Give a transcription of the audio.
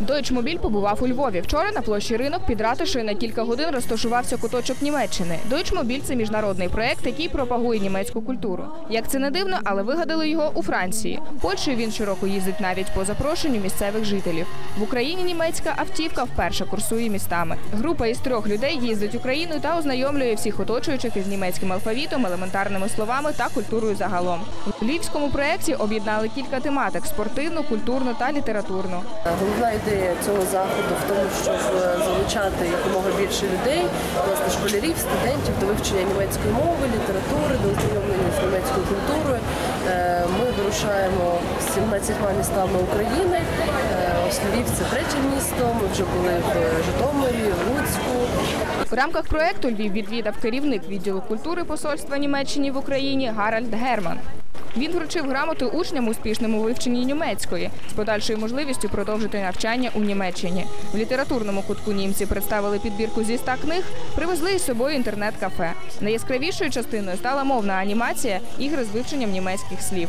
Дойчмобіль побував у Львові. Вчора на площі ринок під ратушею на кілька годин розташувався куточок Німеччини. Дойчмобіль це міжнародний проект, який пропагує німецьку культуру. Як це не дивно, але вигадали його у Франції. Польщею він щороку їздить навіть по запрошенню місцевих жителів. В Україні німецька автівка вперше курсує містами. Група із трьох людей їздить Україною та ознайомлює всіх оточуючих із німецьким алфавітом, елементарними словами та культурою загалом. У львівському проєкті об'єднали кілька тематик: спортивну, культурну та літературну. Ідея цього заходу в тому, щоб е, залучати якомога більше людей, власне школярів, студентів до вивчення німецької мови, літератури, до ознайомлення з німецькою культурою. Е, Ми вирушаємо 17 містами України. Е, це третє місто. Ми вже були в Житомирі, в Луцьку. В рамках проєкту Львів відвідав керівник відділу культури посольства Німеччини в Україні Гаральд Герман. Він вручив грамоти учням успішному вивченні німецької з подальшою можливістю продовжити навчання у Німеччині. В літературному кутку німці представили підбірку зі ста книг, привезли із собою інтернет-кафе. Найяскравішою частиною стала мовна анімація, ігри з вивченням німецьких слів.